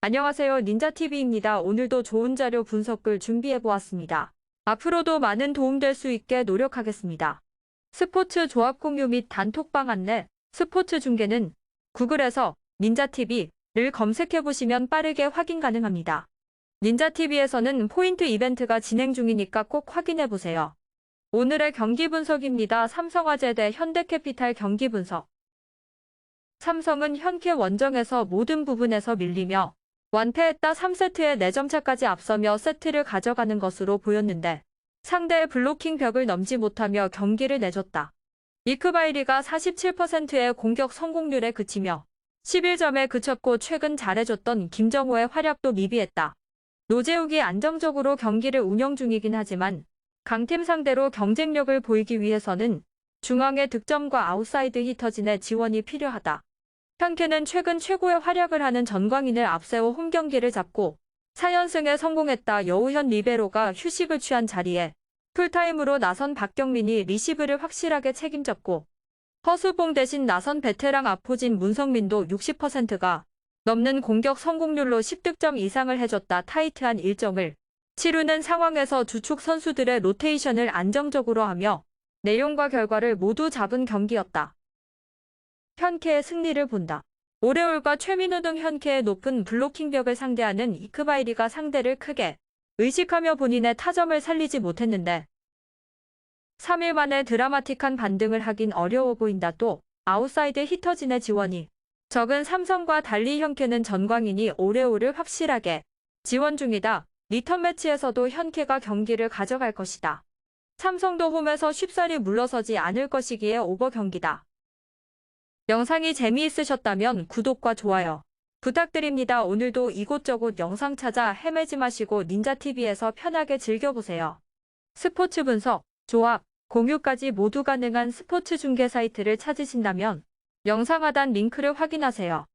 안녕하세요. 닌자TV입니다. 오늘도 좋은 자료 분석글 준비해보았습니다. 앞으로도 많은 도움될 수 있게 노력하겠습니다. 스포츠 조합 공유 및 단톡방 안내, 스포츠 중계는 구글에서 닌자TV를 검색해보시면 빠르게 확인 가능합니다. 닌자TV에서는 포인트 이벤트가 진행 중이니까 꼭 확인해보세요. 오늘의 경기 분석입니다. 삼성화재 대 현대캐피탈 경기 분석. 삼성은 현캐 원정에서 모든 부분에서 밀리며 완패했다 3세트에 4점 차까지 앞서며 세트를 가져가는 것으로 보였는데 상대의 블로킹 벽을 넘지 못하며 경기를 내줬다. 이크바이리가 47%의 공격 성공률에 그치며 11점에 그쳤고 최근 잘해줬던 김정호의 활약도 미비했다. 노재욱이 안정적으로 경기를 운영 중이긴 하지만 강팀 상대로 경쟁력을 보이기 위해서는 중앙의 득점과 아웃사이드 히터진의 지원이 필요하다. 현캐는 최근 최고의 활약을 하는 전광인을 앞세워 홈경기를 잡고 4연승에 성공했다. 여우현 리베로가 휴식을 취한 자리에 풀타임으로 나선 박경민이 리시브를 확실하게 책임졌고 허수봉 대신 나선 베테랑 아포진 문성민도 60%가 넘는 공격 성공률로 10득점 이상을 해줬다. 타이트한 일정을 치르는 상황에서 주축 선수들의 로테이션을 안정적으로 하며 내용과 결과를 모두 잡은 경기였다. 현캐의 승리를 본다. 오레올과 최민우 등 현캐의 높은 블로킹벽을 상대하는 이크바이리가 상대를 크게 의식하며 본인의 타점을 살리지 못했는데 3일 만에 드라마틱한 반등을 하긴 어려워 보인다 또 아웃사이드 히터진의 지원이 적은 삼성과 달리 현캐는 전광인이 오레오를 확실하게 지원 중이다. 리턴 매치에서도 현캐가 경기를 가져갈 것이다. 삼성도 홈에서 쉽사리 물러서지 않을 것이기에 오버 경기다. 영상이 재미있으셨다면 구독과 좋아요 부탁드립니다. 오늘도 이곳저곳 영상 찾아 헤매지 마시고 닌자TV에서 편하게 즐겨보세요. 스포츠 분석, 조합, 공유까지 모두 가능한 스포츠 중계 사이트를 찾으신다면 영상 하단 링크를 확인하세요.